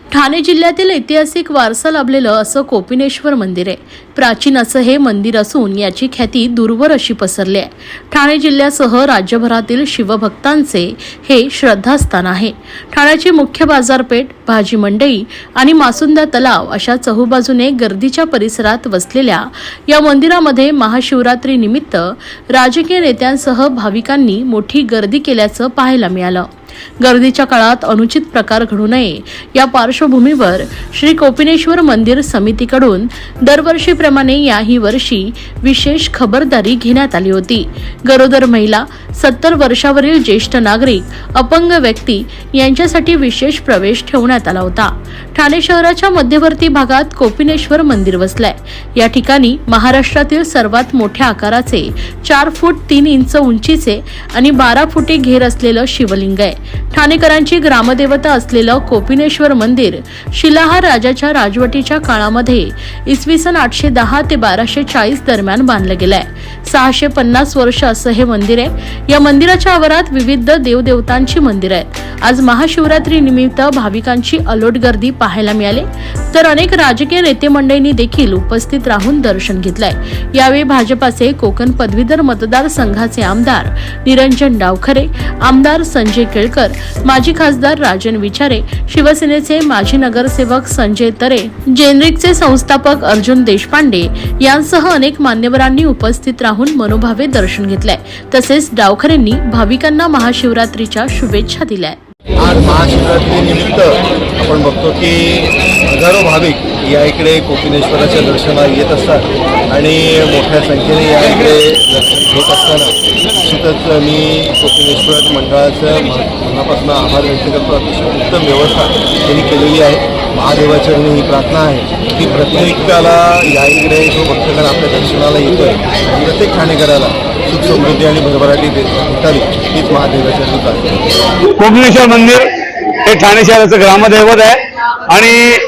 ठाणे जिल्ह्यातील ऐतिहासिक वारसा लाभलेलं असं कोपिनेश्वर मंदिर आहे. प्राचीन असं हे मंदिर असून याची ख्याती दूरवर अशी पसरली आहे. ठाणे जिल्ह्यासह राज्यभरातील शिवभक्तांचे हे श्रद्धास्थान आहे. ठाण्याची मुख्य बाजारपेठ भाजी मंडई आणि मासुंदा तलाव अशा चहूबाजूने गर्दीच्या परिसरात वसलेल्या या मंदिरामध्ये महाशिवरात्री निमित्त राजकीय नेत्यांसह भाविकांनी मोठी गर्दी केल्याचं पाहायला मिळालं. गर्दीच्या काळात अनुचित प्रकार घडू नये. या पार्श्वभूमीवर श्री कोपिनेश्वर मंदिर समितीकडून दरवर्षीप्रमाणे याही वर्षी विशेष खबरदारी घेण्यात आली होती. गरोदर महिला सत्तर वर्षावरील ज्येष्ठ नागरिक अपंग व्यक्ती यांच्यासाठी विशेष प्रवेश ठेवण्यात आला होता. ठाणे शहराच्या मध्यवर्ती भागात कोपिनेश्वर मंदिर वसलंय. या ठिकाणी महाराष्ट्रातील सर्वात मोठ्या आकाराचे चार फूट तीन इंच उंचीचे आणि बारा फुटे घेर असलेलं शिवलिंग आहे. ठाणेकरांची ग्रामदेवता असलेलं कोपिनेश्वर मंदिर शिलाहार राजाच्या राजवटीच्या काळामध्ये इसवी सन आठशे दहा ते बाराशे चाळीस दरम्यान बांधलं गेलंय. सहाशे पन्नास वर्ष असं हे मंदिर आहे. या मंदिराच्या आवारात विविध देवदेवतांची मंदिर आहेत. आज महाशिवरात्री निमित्त भाविकांची अलोट गर्दी पाहायला मिळाली. तर अनेक राजकीय नेते मंडळींनी देखील उपस्थित राहून दर्शन घेतलंय. यावेळी भाजपाचे कोकण पदवीधर मतदारसंघाचे आमदार निरंजन डावखरे आमदार संजय केळकर माजी खासदार राजन विचारे शिवसेनेचे माजी नगरसेवक संजय तरे जेनरिकचे संस्थापक अर्जुन देशपांडे यांसह अनेक मान्यवरांनी उपस्थित राहून मनोभावे दर्शन घेतलंय. तसेच डावखरेंनी भाविकांना महाशिवरात्रीच्या शुभेच्छा दिल्या आज महाशिवरात्रीनिमित्त आपण बघतो की हजारो भाविक या इकडे कोपिनेश्वराच्या दर्शनाला येत असतात. आणि मोठ्या संख्येने या इकडे दर्शन घेत असताना निश्चितच मी कोपिनेश्वर मंडळाचं मनापासून आभार व्यक्त करतो. अतिशय उत्तम व्यवस्था त्यांनी केलेली आहे. महादेवाच्या ही प्रार्थना आहे की प्रत्येकाला या इकडे जो भक्तगण आपल्या दर्शनाला येतोय प्रत्येक ठाणेकराला सुख समृद्धी आणि भरभराटी भेटावी हीच महादेवाची सुद्धा आहे. कोपिनेश्वर मंदिर हे ठाणे शहराचं ग्रामदैवत आहे. आणि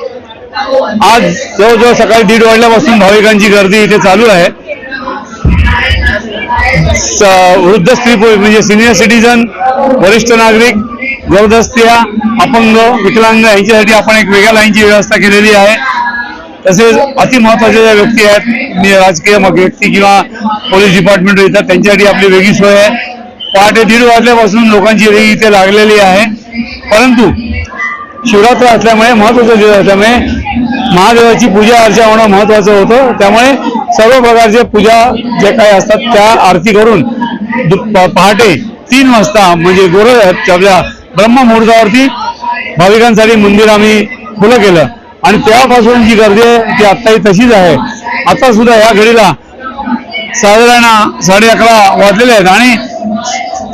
आज जवळजवळ सकाळी दीड वाजल्यापासून भाविकांची गर्दी इथे चालू आहे. स- वृद्ध स्त्री म्हणजे सिनियर सिटीजन वरिष्ठ नागरिक गरोदर अपंग विकलांग यांच्यासाठी आपण एक वेगळ्या लाईनची व्यवस्था केलेली आहे. तसेच अति महत्त्वाच्या ज्या व्यक्ती आहेत राजकीय व्यक्ती किंवा पोलीस डिपार्टमेंट येतात त्यांच्यासाठी आपली वेगळी सोय आहे. पहाटे दीड वाजल्यापासून लोकांची रेगी इथे लागलेली आहे. परंतु शिवरात्र असल्यामुळे महत्वाचं दिवस असल्यामुळे महादेवाची पूजा अर्चा होणं महत्वाचं होतं. त्यामुळे सर्व प्रकारचे पूजा जे काही असतात त्या आरती करून दु- प- पहाटे तीन वाजता म्हणजे गोर आपल्या ब्रह्ममुहूर्तावरती भाविकांसाठी मंदिर आम्ही खुलं केलं. आणि तेव्हापासून जी गर्दी आहे ती आत्ताही तशीच आहे. आता सुद्धा या घडीला साधारण साडे अकरा वाजलेले आहेत आणि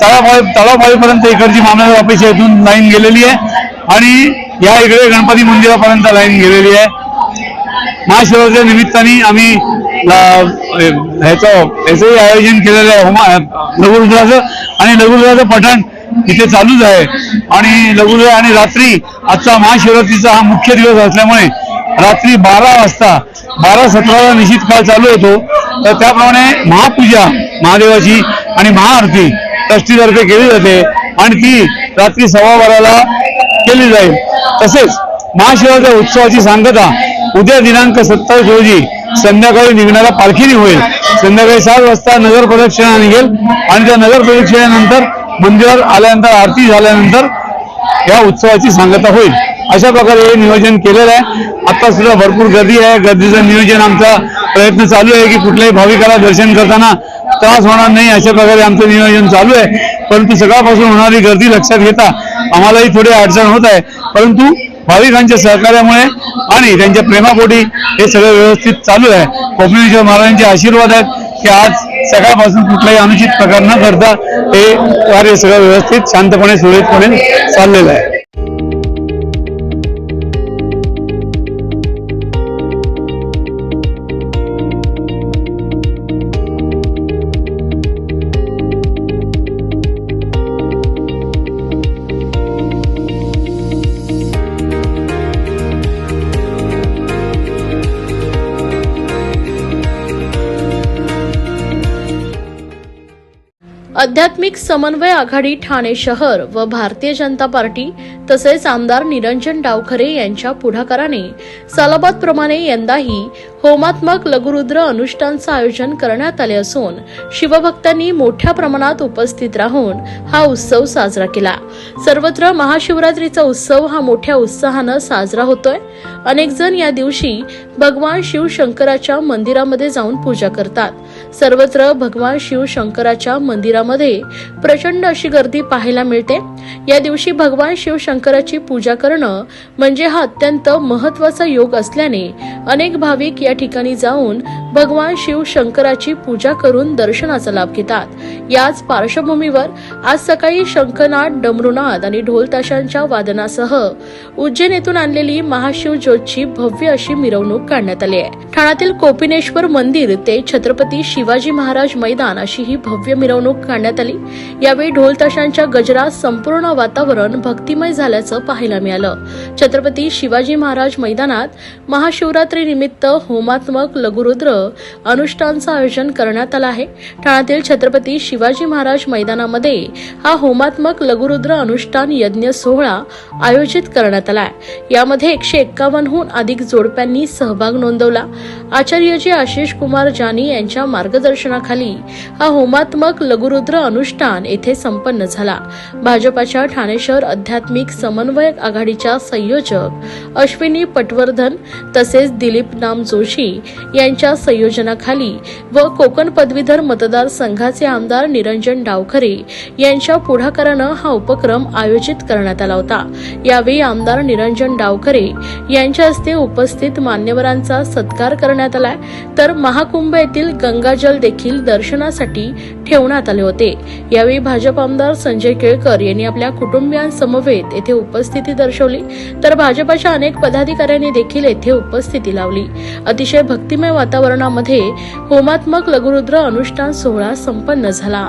तळापाळी तळापाळीपर्यंत इकडची मामलेदार ऑफिस इथून लाईन गेलेली आहे आणि या इकडे गणपती मंदिरापर्यंत लाईन गेलेली आहे. महाशिवरात्रीच्या निमित्ताने आम्ही ह्याचं ह्याचंही आयोजन केलेलं आहे होमा लघुरुद्राचं आणि लघुरुद्राचं पठण इथे चालूच आहे. आणि लघु आणि रात्री आजचा महाशिवरात्रीचा हा मुख्य दिवस असल्यामुळे रात्री बारा वाजता बारा सतराला निश्चित काळ चालू होतो. तर त्याप्रमाणे महापूजा महादेवाची आणि महाआरती ट्रस्टीतर्फे केली जाते आणि ती रात्री सव्वा बाराला केली जाईल. तसेच महाशिवरात्री उत्सवाची सांगता उद्या दिनांक सत्तावीस रोजी संध्याकाळी निघणाऱ्या पालखीने होईल. संध्याकाळी सात वाजता नगर प्रदक्षिणा निघेल आणि त्या नगर प्रदक्षिणेनंतर मंदिरात आल्यानंतर आरती झाल्यानंतर या उत्सवाची सांगता होईल. अशा प्रकारे हे नियोजन केलेलं आहे. आता सुद्धा भरपूर गर्दी आहे. गर्दीचं नियोजन आमचा प्रयत्न चालू आहे की कुठल्याही भाविकाला दर्शन करताना त्रास होणार नाही अशा प्रकारे आमचं नियोजन चालू आहे. परंतु सकाळपासून होणारी गर्दी लक्षात घेता आम्हालाही थोडी अडचण होत आहे. परंतु भाविकांच्या सहकार्यामुळे आणि त्यांच्या प्रेमापोटी हे सगळं व्यवस्थित चालू आहे. कोकणेश्वर महाराजांचे आशीर्वाद आहेत की आज सकाळपासून कुठलाही अनुचित प्रकार न करता हे कार्य सगळं व्यवस्थित शांतपणे सुरळीतपणे चाललेलं आहे. आध्यात्मिक समन्वय आघाडी ठाणे शहर व भारतीय जनता पार्टी तसेच आमदार निरंजन डावखरे यांच्या पुढाकाराने सालाबाद प्रमाणे यंदाही होमात्मक लघुरुद्र अनुष्ठानचं आयोजन करण्यात आले असून शिवभक्तांनी मोठ्या प्रमाणात उपस्थित राहून हा उत्सव साजरा केला. सर्वत्र महाशिवरात्रीचा उत्सव हा मोठ्या उत्साहानं साजरा होतोय. अनेक जण या दिवशी भगवान शिव शंकराच्या मंदिरामध्ये जाऊन पूजा करतात. सर्वत्र भगवान शिव शंकराच्या मंदिरामध्ये प्रचंड अशी गर्दी पाहायला मिळते. या दिवशी भगवान शिव शंकराची पूजा करणं म्हणजे हा अत्यंत महत्त्वाचा योग असल्याने अनेक भाविक या ठिकाणी जाऊन भगवान शिव शंकराची पूजा करून दर्शनाचा लाभ घेतात. याच पार्श्वभूमीवर आज सकाळी शंखनाद डमरुनाद आणि ढोल ताशांच्या वादनासह उज्जैन येथून आणलेली महाशिव ज्योतची भव्य अशी मिरवणूक काढण्यात आली आहे. ठाण्यातील कोपिनेश्वर मंदिर ते छत्रपती शिवाजी महाराज मैदान अशी ही भव्य मिरवणूक काढण्यात आली. यावेळी ढोल ताशांच्या गजरात संपूर्ण वातावरण भक्तिमय झाल्याचं पाहायला मिळालं. छत्रपती शिवाजी महाराज मैदानात महाशिवरात्री निमित्त होमात्मक लघुरुद्र अनुष्ठानचं आयोजन करण्यात आलं आहे. ठाण्यातील छत्रपती शिवाजी महाराज मैदानामध्ये हा होमात्मक लघुरुद्र अनुष्ठान यज्ञ सोहळा आयोजित करण्यात आला आहे. यामध्ये एकशे एक्कावन्नहून अधिक जोडप्यांनी सहभाग नोंदवला. आचार्यजी आशिष कुमार जानी यांच्या मार्गदर्शनाखाली हा होमात्मक लघुरुद्र अनुष्ठान येथे संपन्न झाला. भाजपाच्या ठाणे शहर आध्यात्मिक समन्वयक आघाडीच्या संयोजक अश्विनी पटवर्धन तसेच दिलीप नाम जोशी यांच्या संयोजनाखाली व कोकण पदवीधर मतदारसंघाचे आमदार निरंजन डावखरे यांच्या पुढाकारानं हा उपक्रम आयोजित करण्यात आला होता. यावेळी आमदार निरंजन डावखरे यांच्या हस्ते उपस्थित मान्यवरांचा सत्कार करण्यात आलाय. तर महाकुंभ येथील गंगाजल देखील दर्शनासाठी ठेवण्यात आले होते. यावेळी भाजप आमदार संजय केळकर यांनी आपल्या कुटुंबियांसमवेत येथे उपस्थिती दर्शवली तर भाजपाच्या अनेक पदाधिकाऱ्यांनी देखील येथे उपस्थिती लावली. अतिशय भक्तिमय वातावरणामध्ये होमात्मक लघुरुद्र अनुष्ठान सोहळा संपन्न झाला.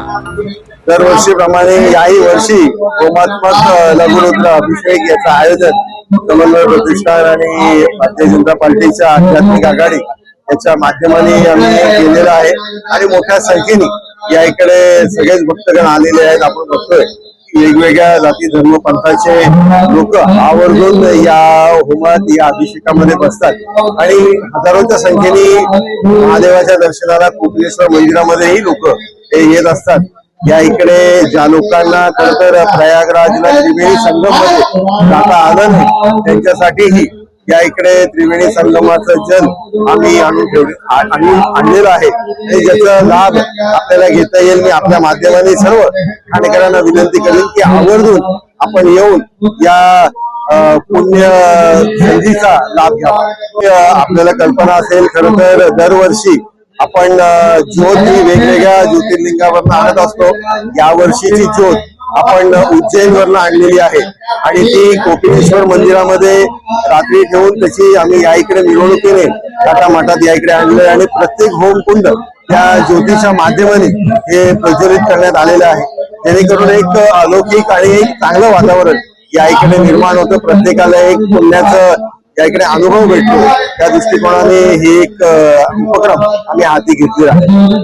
दरवर्षीप्रमाणे याही वर्षी होमात्मक लघुरुद्र अभिषेक याचं आयोजन समन्वय प्रतिष्ठान आणि भारतीय जनता पार्टीच्या आध्यात्मिक आघाडी याच्या माध्यमाने आम्ही केलेलं आहे. आणि मोठ्या संख्येने या इकडे सगळेच भक्तगण आलेले आहेत आपण बघतोय. वेगवेगळ्या जाती धर्म पंथाचे लोक आवर्जून या होमात या अभिषेकामध्ये बसतात. आणि हजारोच्या संख्येने महादेवाच्या दर्शनाला कोपलेश्वर मंदिरामध्येही लोक येत असतात. या इकडे ज्या लोकांना खर तर प्रयागराजला त्रिवेणी संगममध्ये जाता आलं नाही त्यांच्यासाठीही या इकडे त्रिवेणी संगमाचं जल आम्ही आणून ठेवले आणून आणलेलं आहे. ज्याचा लाभ आपल्याला घेता येईल मी आपल्या माध्यमाने सर्व ठाणेकरांना विनंती करेन की आवर्जून आपण येऊन या पुण्य संधीचा लाभ घ्यावा. आपल्याला कल्पना असेल खरं तर दरवर्षी आपण ज्योत ही वेगवेगळ्या ज्योतिर्लिंगावर आणत असतो. यावर्षीची ज्योत आपण उज्जैन वरनं आणलेली आहे. आणि ती कोपिनेश्वर मंदिरामध्ये रात्री ठेवून त्याची आम्ही या इकडे मिरवणुकीने टाटा मठात या इकडे आणले आणि प्रत्येक होमकुंड त्या ज्योतीच्या माध्यमाने हे प्रज्वलित करण्यात आलेलं आहे. जेणेकरून एक अलौकिक आणि एक चांगलं वातावरण या इकडे निर्माण होतं. प्रत्येकाला एक पुण्याचं या इकडे अनुभव भेटतो. त्या दृष्टिकोनाने हे एक उपक्रम आम्ही हाती घेतलेला आहे.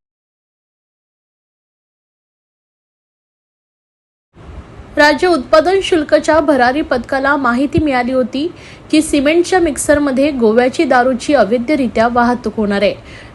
राज्य उत्पादन शुल्कच्या भरारी पथकाला माहिती मिळाली होती की सिमेंटच्या मिक्सरमध्ये गोव्याची दारूची अवैधरित्या वाहतूक होणार आहे.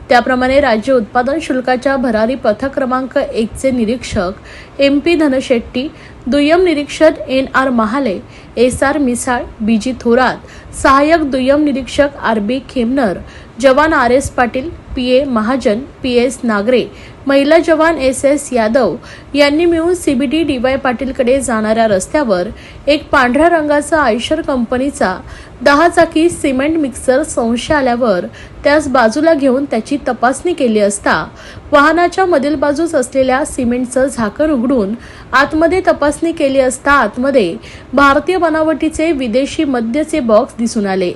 त्याप्रमाणे राज्य उत्पादन शुल्काच्या भरारी पथक क्रमांक एकचे निरीक्षक एम पी धनशेट्टी दुय्यम निरीक्षक N R Mahale S R Misal B G Thorat सहाय्यक दुय्यम निरीक्षक आर बी खेमनर जवान R S Patil P A Mahajan P S Nagare महिला जवान एस एस यादव यांनी मिळून सीबीडी डी वाय पाटीलकडे जाणाऱ्या रस्त्यावर एक पांढऱ्या रंगाचा आयशर कंपनीचा दहा चाकी सिमेंट मिक्सर संशय आल्यावर त्यास बाजूला घेऊन त्याची तपासणी केली असता वाहनाच्या मधील बाजूस असलेल्या सिमेंटचं झाकण उघडून आतमध्ये तपासणी केली असता आतमध्ये भारतीय बनावटीचे विदेशी मद्यचे बॉक्स दिसून आले.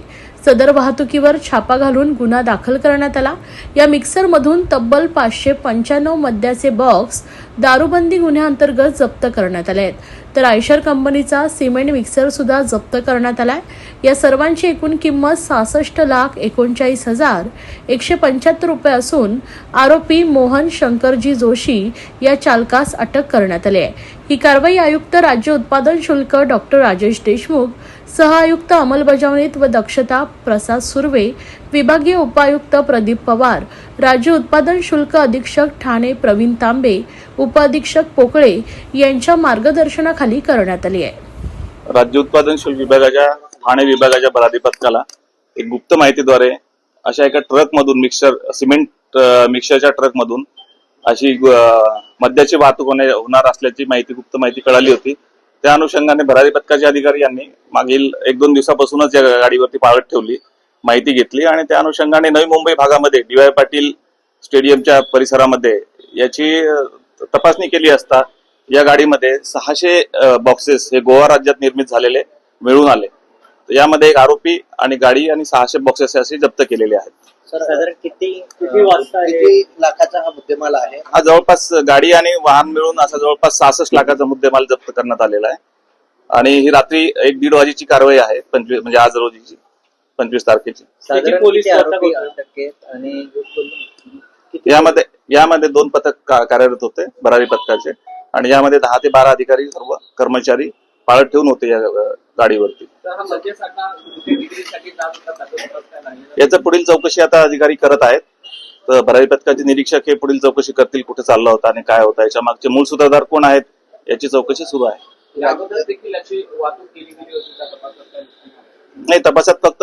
सदर वाहतुकीवर छापा घालून गुन्हा दाखल करण्यात आला. या मिक्सरमधून तब्बल पाचशे पंच्याण्णव मद्याचे बॉक्स दारूबंदी गुन्ह्याअंतर्गत जप्त करण्यात आले आहेत. तर आयशर कंपनीचा सिमेंट मिक्सर सुद्धा जप्त करण्यात आलाय. या सर्वांची एकूण किंमत सहासष्ट लाख एकोणचाळीस हजार एकशे पंच्याहत्तर रुपये असून आरोपी मोहन शंकरजी जोशी या चालकास अटक करण्यात आली आहे. ही कारवाई आयुक्त राज्य उत्पादन शुल्क डॉक्टर राजेश देशमुख सहआयुक्त अंमलबजावणीत व दक्षता प्रसाद सुर्वे विभागीय उपायुक्त प्रदीप पवार राज्य उत्पादन शुल्क अधीक्षक ठाणे प्रवीण तांबे उपअधीक्षक पोकळे यांच्या मार्गदर्शनाखाली करण्यात आली आहे. राज्य उत्पादन शुल्क विभागाच्या ठाणे विभागाच्या भरारी एक गुप्त माहितीद्वारे अशा एका ट्रक मधून मिक्सर सिमेंट मिक्सरच्या ट्रक मधून अशी मद्याची वाहतूक होणे होणार असल्याची माहिती गुप्त माहिती कळाली होती. त्या अनुषंगाने भरारी पथकाचे अधिकारी यांनी मागील एक दोन दिवसापासूनच या गाडीवरती पाळत ठेवली माहिती घेतली आणि त्या अनुषंगाने नवी मुंबई भागामध्ये डी वाय पाटील स्टेडियमच्या परिसरामध्ये याची तपासणी केली असता या गाडीमध्ये सहाशे बॉक्सेस हे गोवा राज्यात निर्मित झालेले मिळून आले. यामध्ये एक आरोपी आणि गाडी आणि सहाशे बॉक्सेस असे जप्त केलेले आहेत. साधारण किती किती वाजता किती लाखाचा हा मुद्देमाल आहे? हा जवळपास गाडी आणि वाहन मिळून असा जवळपास सहासष्ट लाखाचा मुद्देमाल जप्त करण्यात आलेला आहे. आणि ही रात्री एक दीड वाजेची कारवाई आहे पंचवीस म्हणजे आज रोजीची पंचवीस तारखेची. साधारण पोलीस किती आता आरोपी होते? अटक आहेत? आणि किती यामध्ये यामध्ये दोन पथक का- कार्यरत होते भरारी पथकाचे. आणि यामध्ये दहा ते बारा अधिकारी सर्व कर्मचारी पाळत ठेवून होते या अ, गाडीवरती? याचं पुढील चौकशी आता अधिकारी करत आहेत. तर भरारी पथकाचे निरीक्षक हे पुढील चौकशी करतील कुठे चालला होता आणि काय होता याच्या मागचे मूळ सूत्रधार कोण आहेत याची चौकशी सुरू आहे? नाही? तपासात फक्त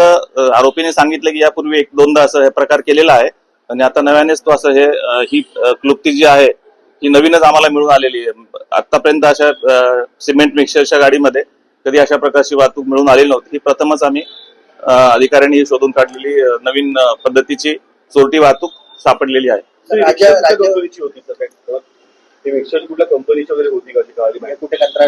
आरोपीने सांगितलं की यापूर्वी एक दोनदा असं हे प्रकार केलेला आहे. आणि आता नव्यानेच तो असं हे ही क्लुप्ती जी आहे ही नवीनच आम्हाला मिळून आलेली आहे. आतापर्यंत अशा सिमेंट मिक्सरच्या गाडीमध्ये कधी अशा प्रकारची वाहतूक मिळून आलेली नव्हती. ही प्रथमच आम्ही अधिकाऱ्यांनी ही शोधून काढलेली नवीन पद्धतीची चोरटी वाहतूक सापडलेली आहे.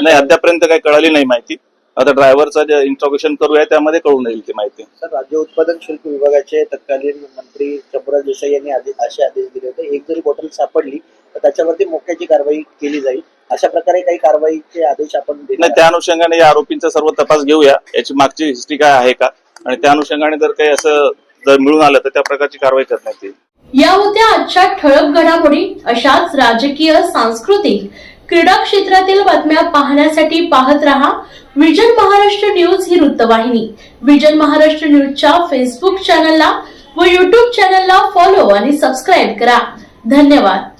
नाही अद्यापर्यंत काही कळाली नाही माहिती. आता ड्रायव्हरचं जे इंट्रोगेशन करूया त्यामध्ये कळून येईल ती माहिती. सर राज्य उत्पादन शुल्क विभागाचे तत्कालीन मंत्री शंभूराज देसाई यांनी असे आदेश दिले होते. एक जरी बॉटल सापडली तर त्याच्यावरती मोक्याची कारवाई केली जाईल. अशा प्रकारे काही कारवाईचे आदेश आपण नाही त्या अनुषंगाने या आरोपींचा सर्व तपास घेऊया. याची मागची हिस्ट्री काय आहे का? आणि त्या अनुषंगाने जर काही असं जर मिळून आलं तर त्या प्रकारची कारवाई करण्यात येईल. या होत्या आजच्या ठळक घडामोडी. अशाच राजकीय सांस्कृतिक क्रीडा क्षेत्रातील बातम्या पाहण्यासाठी पाहत रहा विजन महाराष्ट्र न्यूज ही वृत्तवाहिनी. विजन महाराष्ट्र न्यूजच्या फेसबुक चॅनलला व युट्यूब चॅनलला फॉलो आणि सबस्क्राईब करा. धन्यवाद.